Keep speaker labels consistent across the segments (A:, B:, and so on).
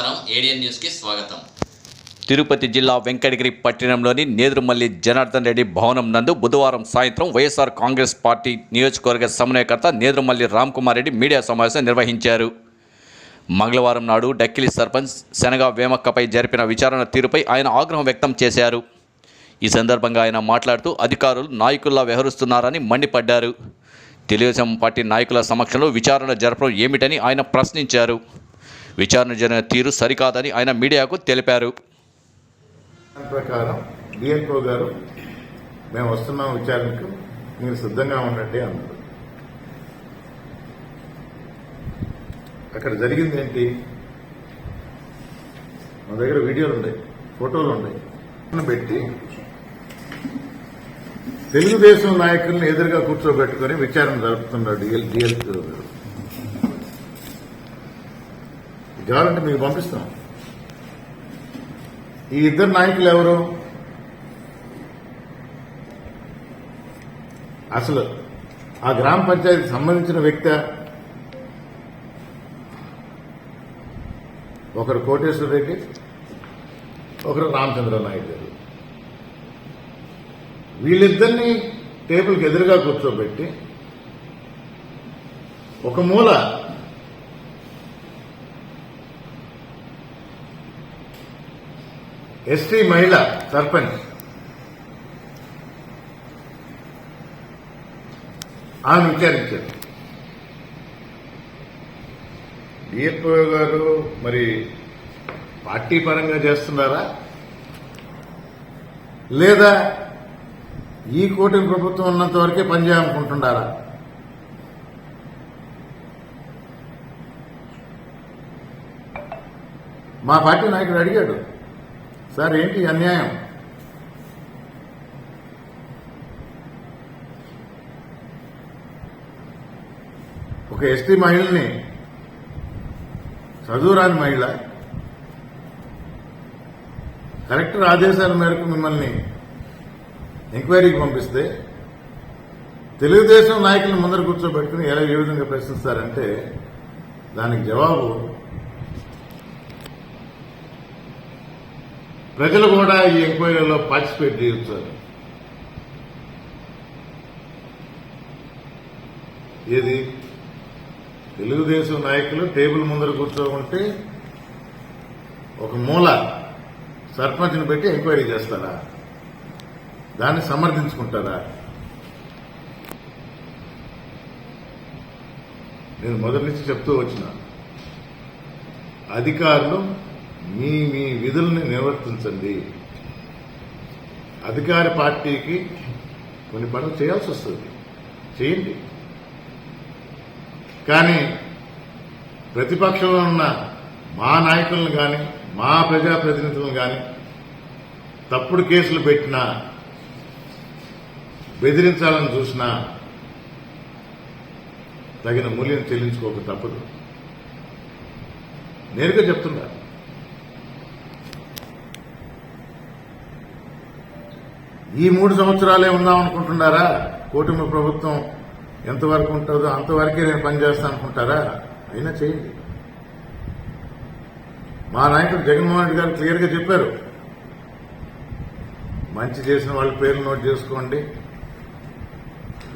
A: నమస్కారం. ఏడియన్ న్యూస్కి స్వాగతం.
B: తిరుపతి జిల్లా వెంకటగిరి పట్టణంలోని నేదురుమల్లి జనార్దన్ రెడ్డి భవనం నందు బుధవారం సాయంత్రం వైఎస్ఆర్ కాంగ్రెస్ పార్టీ నియోజకవర్గ సమన్వయకర్త నేదురుమల్లి రామ్కుమార్ రెడ్డి మీడియా సమావేశం నిర్వహించారు. మంగళవారం నాడు డక్కిలి సర్పంచ్ శనగ వేమక్కపై జరిపిన విచారణ తీరుపై ఆయన ఆగ్రహం వ్యక్తం చేశారు. ఈ సందర్భంగా ఆయన మాట్లాడుతూ అధికారులు నాయకుల్లా వ్యవహరిస్తున్నారని మండిపడ్డారు. తెలుగుదేశం పార్టీ నాయకుల సమక్షంలో విచారణ జరపడం ఏమిటని ఆయన ప్రశ్నించారు. విచారణ జరిగిన తీరు సరికాదని ఆయన మీడియాకు తెలిపారు.
C: దాని ప్రకారం డిఎన్ఓ గారు మేము వస్తున్నాం విచారణకు మీరు సిద్ధంగా ఉండండి అన్నారు. అక్కడ జరిగింది ఏంటి? మా దగ్గర వీడియోలు ఉన్నాయి ఫోటోలు ఉన్నాయి. పెట్టి తెలుగుదేశం నాయకుల్ని ఎదురుగా కూర్చోబెట్టుకుని విచారణ జరుపుతున్నాడు డిఎల్ డిఎల్ గారు. కావాలంటే మీకు పంపిస్తాం. ఈ ఇద్దరు నాయకులు ఎవరు? అసలు ఆ గ్రామ పంచాయతీకి సంబంధించిన వ్యక్తి? ఒకరు కోటేశ్వర రెడ్డి ఒకరు రామచంద్ర నాయుడు గారు. వీళ్ళిద్దరిని టేబుల్కి ఎదురుగా కూర్చోబెట్టి ఒక మూల ఎస్టీ మహిళ సర్పంచ్. ఆమె విచారించారు. డిఎఫ్ఓ గారు మరి పార్టీ పరంగా చేస్తున్నారా? లేదా ఈ కూటమి ప్రభుత్వం ఉన్నంత వరకే పనిచేయాలనుకుంటున్నారా మా పార్టీ నాయకుడు అడిగాడు. సార్ ఏంటి అన్యాయం? ఒక ఎస్టీ మహిళని చదువురాని మహిళ కలెక్టర్ ఆదేశాల మేరకు మిమ్మల్ని ఎంక్వైరీకి పంపిస్తే తెలుగుదేశం నాయకులను ముందర కూర్చోబెట్టుకుని ఎలా ఏ విధంగా ప్రశ్నిస్తారంటే దానికి జవాబు ప్రజలు కూడా ఈ ఎంక్వైరీలో పార్టిసిపేట్ చేయొచ్చు ఏది? తెలుగుదేశం నాయకులు టేబుల్ ముందర కూర్చోకుంటే ఒక మూల సర్పంచ్ని పెట్టి ఎంక్వైరీ చేస్తారా? దాన్ని సమర్థించుకుంటారా? నేను మొదటి నుంచి చెప్తూ వచ్చిన అధికారులు మీ మీ విధుల్ని నిర్వర్తించండి. అధికార పార్టీకి కొన్ని పనులు చేయాల్సి వస్తుంది. చేయండి. కానీ ప్రతిపక్షంలో ఉన్న మా నాయకులను కానీ మా ప్రజాప్రతినిధులను కానీ తప్పుడు కేసులు పెట్టినా బెదిరించాలని చూసినా తగిన మూల్యం చెల్లించుకోక తప్పదు. నేరుగా చెప్తున్నారు ఈ మూడు సంవత్సరాలే ఉందాం అనుకుంటున్నారా? కూటమి ప్రభుత్వం ఎంతవరకు ఉంటుందో అంతవరకే నేను పనిచేస్తాను అనుకుంటారా? అయినా చేయండి. మా నాయకుడు జగన్మోహన్ రెడ్డి గారు క్లియర్గా చెప్పారు. మంచి చేసిన వాళ్ళ పేరు నోట్ చేసుకోండి.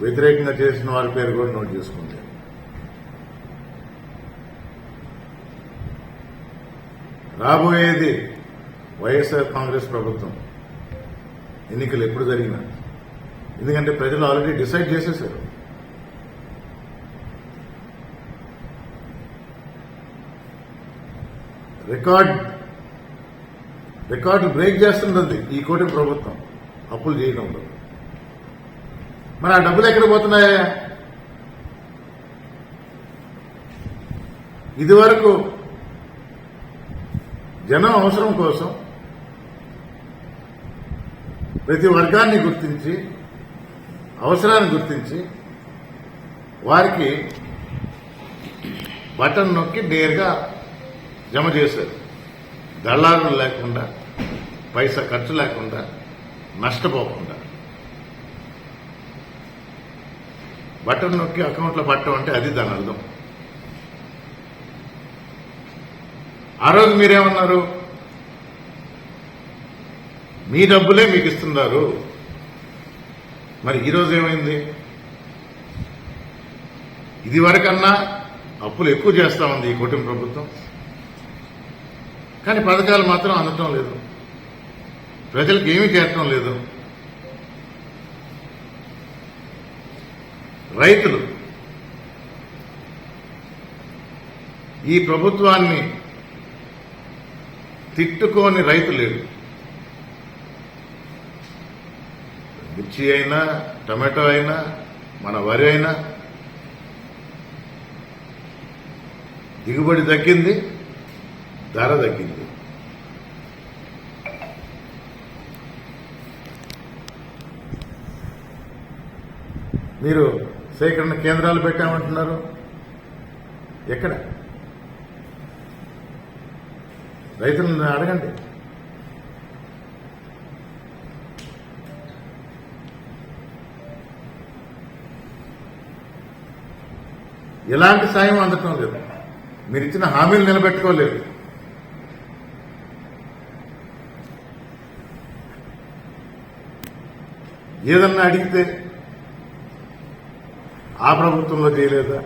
C: వ్యతిరేకంగా చేసిన వాళ్ళ పేరు కూడా నోట్ చేసుకోండి. రాబోయేది వైఎస్ఆర్ కాంగ్రెస్ ప్రభుత్వం. ఎన్నికలు ఎప్పుడు జరిగినా. ఎందుకంటే ప్రజలు ఆల్రెడీ డిసైడ్ చేసేసారు. రికార్డ్ రికార్డు బ్రేక్ చేస్తుంటుంది ఈ కోటి ప్రభుత్వం. అప్పులు చేయడంలో మరి ఆ డబ్బులు ఎక్కడ పోతున్నాయా? ఇదివరకు జనం అవసరం కోసం ప్రతి వర్గాన్ని గుర్తించి అవసరాన్ని గుర్తించి వారికి బటన్ నొక్కి నేరుగా జమ చేశారు. దళారులు లేకుండా పైసా ఖర్చు లేకుండా నష్టపోకుండా. బటన్ నొక్కి అకౌంట్లో పట్టడం అంటే అది దాని అర్థం. ఆ రోజు మీరేమన్నారు? మీ డబ్బులే మీకు ఇస్తున్నారు మరి ఈరోజు ఏమైంది? ఇది వరకన్నా అప్పులు ఎక్కువ చేస్తా ఉంది ఈ కుటుంబ ప్రభుత్వం. కానీ పథకాలు మాత్రం అందటం లేదు. ప్రజలకు ఏమీ చేరటం లేదు. రైతులు ఈ ప్రభుత్వాన్ని తిట్టుకోని రైతు లేడు. మిర్చి అయినా టమాటో అయినా మన వరి అయినా దిగుబడి తగ్గింది ధర తగ్గింది. మీరు సేకరణ కేంద్రాలు పెట్టామంటున్నారు. ఎక్కడ? రైతులను అడగండి. ఎలాంటి సాయం అందటం లేదు. మీరు ఇచ్చిన హామీలు నిలబెట్టుకోలేదు. ఏదన్నా అడిగితే ఆ ప్రభుత్వంలో చేయలేదా?